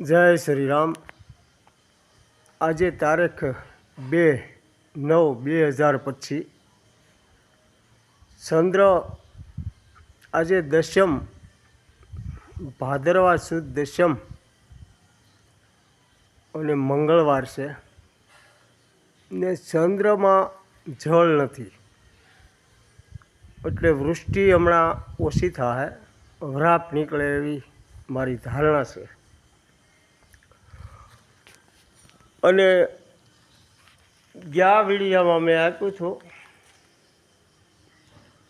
જય શ્રી રામ આજે તારીખ બે નવ બે હજાર પચીસ. ચંદ્ર આજે દશમ, ભાદરવા સુદ દશમ અને મંગળવાર છે. ને ચંદ્રમાં જળ નથી. એટલે વૃષ્ટિ હમણાં ઓછી થાય. વરાપ નીકળે એવી મારી ધારણા છે. અને ગયા વિડીયામાં મેં આપ્યું હતું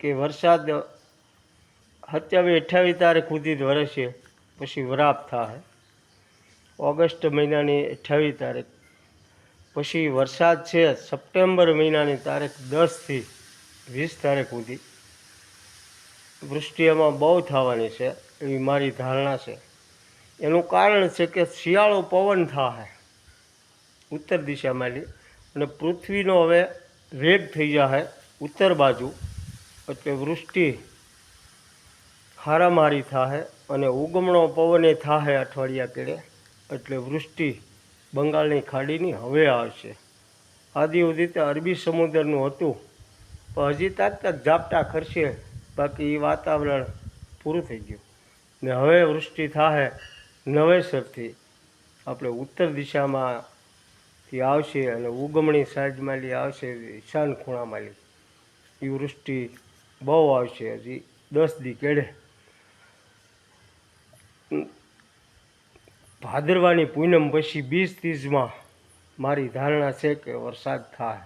કે વરસાદ સત્યાવીસ અઠ્યાવીસ તારીખ સુધી જ વરસે પછી વરાપ થાય. ઓગસ્ટ મહિનાની અઠ્યાવીસ તારીખ, પછી વરસાદ છે સપ્ટેમ્બર મહિનાની તારીખ દસથી વીસ તારીખ સુધી. વૃષ્ટિ એમાં બહુ થવાની છે એવી મારી ધારણા છે. એનું કારણ છે કે શિયાળો પવન થાય ઉત્તર દિશામાંથી. અને પૃથ્વીનો હવે વેગ થઈ જશે ઉત્તર બાજુ. એટલે વૃષ્ટિ હારામારી થાય અને ઉગમણો પવને થાહે અઠવાડિયા કેળે. એટલે વૃષ્ટિ બંગાળની ખાડીની હવે આવશે. આદિ ઉદિત અરબી સમુદ્રનું હતું. પણ હજી તાત્કાલિક ઝાપટા ખરશે. બાકી એ વાતાવરણ પૂરું થઈ ગયું. ને હવે વૃષ્ટિ થાય નવેસરથી. આપણે ઉત્તર દિશામાંથી આવશે અને ઉગમણી સાઈડમાંથી આવશે, ઈશાન ખૂણામાંલી એ વૃષ્ટિ બહુ આવશે હજી, દસ દી કેળે ભાદરવાની પૂનમ પછી બીસ ત્રીજમાં મારી ધારણા છે કે વરસાદ થાય.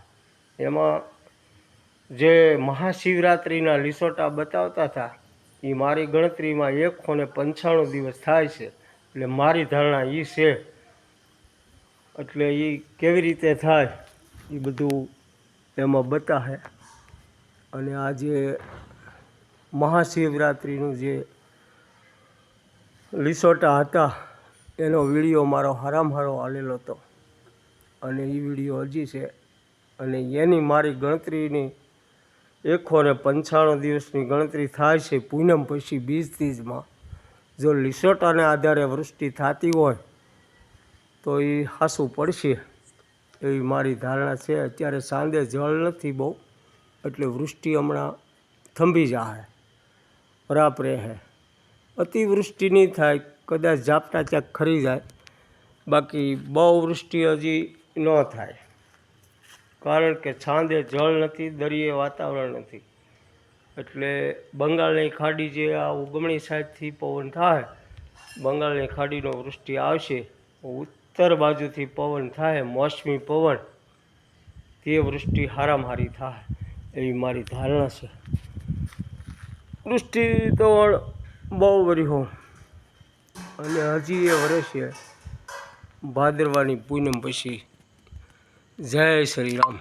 એમાં જે મહાશિવરાત્રિના લીસોટા બતાવતા હતા એ મારી ગણતરીમાં એકસો ને પંચાણું દિવસ થાય છે. એટલે મારી ધારણા એ છે. એટલે એ કેવી રીતે થાય એ બધું એમાં બતાવે અને આ જે મહાશિવરાત્રિનું જે લીસોટા હતા, એનો વીડિયો મારો હારામ હારો હાલેલો હતો. અને એ વીડિયો હજી છે. અને એની મારી ગણતરીની એકસો ને પંચાણું દિવસની ગણતરી થાય છે પૂનમ પછી બીજ ત્રીજમાં જો લીસોટાને આધારે વૃષ્ટિ થતી હોય તો એ હાસું પડશે એવી મારી ધારણા છે. અત્યારે સાંજે જળ નથી બહુ, એટલે વૃષ્ટિ હમણાં થંભી જાય બરાબર રહે. અતિવૃષ્ટિ નહીં થાય, કદાચ ઝાપટા ક્યાંક ખરી જાય. બાકી બહુ વૃષ્ટિ હજી ન થાય, કારણ કે છાંદે જળ નથી, દરિયે વાતાવરણ નથી. એટલે બંગાળની ખાડી જે આ ઉગમણી સાઈડથી પવન થાય, બંગાળની ખાડીનો વૃષ્ટિ આવશે ઉત્તર બાજુથી પવન થાય, મોસમી પવન, તે વૃષ્ટિ હારામારી થાય, એવી મારી ધારણા છે. વૃષ્ટિ તો બહુ વરી હો અને હજી એ વરસે ભાદરવાની પૂનમ પછી જય શ્રી રામ.